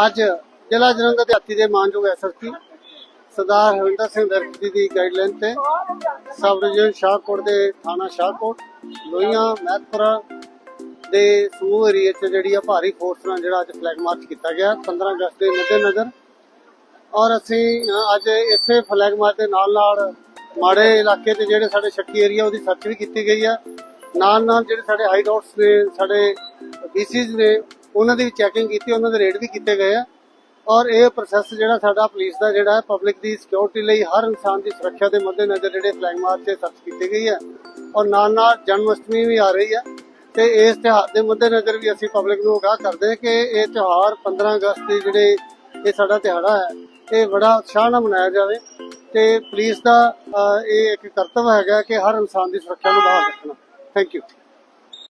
ਅੱਜ ਜ਼ਿਲ੍ਹਾ ਜਲੰਧਰ ਦੇ ਹਾਤੀ ਦੇ ਮਾਨਯੋਗ ਐਸਐਸਪੀ ਸਰਦਾਰ ਹਰਿੰਦਰ ਸਿੰਘ ਦਰਜੀ ਦੀ ਗਾਈਡਲਾਈਨ ਤੇ ਸਬ ਡਿਵੀਜ਼ਨ ਸ਼ਾਹਕੋਟ ਦੇ ਥਾਣਾ ਸ਼ਾਹਕੋਟ, ਲੋਹੀਆਂ, ਮਹਿਤਪੁਰਾ ਦੇ ਸਮੂਹ ਏਰੀਏ 'ਚ ਜਿਹੜੀ ਆ ਭਾਰੀ ਫੋਰਸ ਨਾਲ ਜਿਹੜਾ ਅੱਜ ਫਲੈਗ ਮਾਰਚ ਕੀਤਾ ਗਿਆ 15 ਅਗਸਤ ਦੇ ਮੱਦੇਨਜ਼ਰ। ਔਰ ਅਸੀਂ ਅੱਜ ਇੱਥੇ ਫਲੈਗ ਮਾਰਚ ਦੇ ਨਾਲ ਨਾਲ ਮਾੜੇ ਇਲਾਕੇ ਤੇ ਜਿਹੜੇ ਸਾਡੇ ਸ਼ੱਕੀ ਏਰੀਆ ਉਹਦੀ ਸਰਚ ਵੀ ਕੀਤੀ ਗਈ ਆ। ਨਾਲ ਨਾਲ ਜਿਹੜੇ ਸਾਡੇ ਹਾਈ ਡਾਟਸ ਨੇ, ਸਾਡੇ ਬੀਸੀਜ਼ ਨੇ ਉਹਨਾਂ ਦੀ ਚੈਕਿੰਗ ਕੀਤੀ, ਉਹਨਾਂ ਦੇ ਰੇਡ ਵੀ ਕੀਤੇ ਗਏ ਆ। ਔਰ ਇਹ ਪ੍ਰੋਸੈਸ ਜਿਹੜਾ ਸਾਡਾ ਪੁਲਿਸ ਦਾ ਜਿਹੜਾ ਹੈ ਪਬਲਿਕ ਦੀ ਸਿਕਿਉਰਿਟੀ ਲਈ ਹਰ ਇਨਸਾਨ ਦੀ ਸੁਰੱਖਿਆ ਦੇ ਮੱਦੇਨਜ਼ਰ ਜਿਹੜੇ ਫਲੈਗ ਮਾਰਚ ਤੇ ਸਰਚ ਕੀਤੀ ਗਈ ਹੈ। ਔਰ ਨਾਲ ਨਾਲ ਜਨਮ ਅਸ਼ਟਮੀ ਵੀ ਆ ਰਹੀ ਹੈ ਤੇ ਇਸ ਤਿਉਹਾਰ ਦੇ ਮੱਦੇਨਜ਼ਰ ਵੀ ਅਸੀਂ ਪਬਲਿਕ ਨੂੰ ਆਗਾਹ ਕਰਦੇ ਹਾਂ ਕਿ ਇਹ ਤਿਉਹਾਰ 15 ਅਗਸਤ ਦੇ ਜਿਹੜੇ ਇਹ ਸਾਡਾ ਦਿਹਾੜਾ ਹੈ, ਇਹ ਬੜਾ ਉਤਸ਼ਾਹ ਨਾਲ ਮਨਾਇਆ ਜਾਵੇ ਤੇ ਪੁਲਿਸ ਦਾ ਇਹ ਇੱਕ ਕਰਤੱਵ ਹੈਗਾ ਕਿ ਹਰ ਇਨਸਾਨ ਦੀ ਸੁਰੱਖਿਆ ਨੂੰ ਬਹਾਲ ਰੱਖਣਾ। Thank you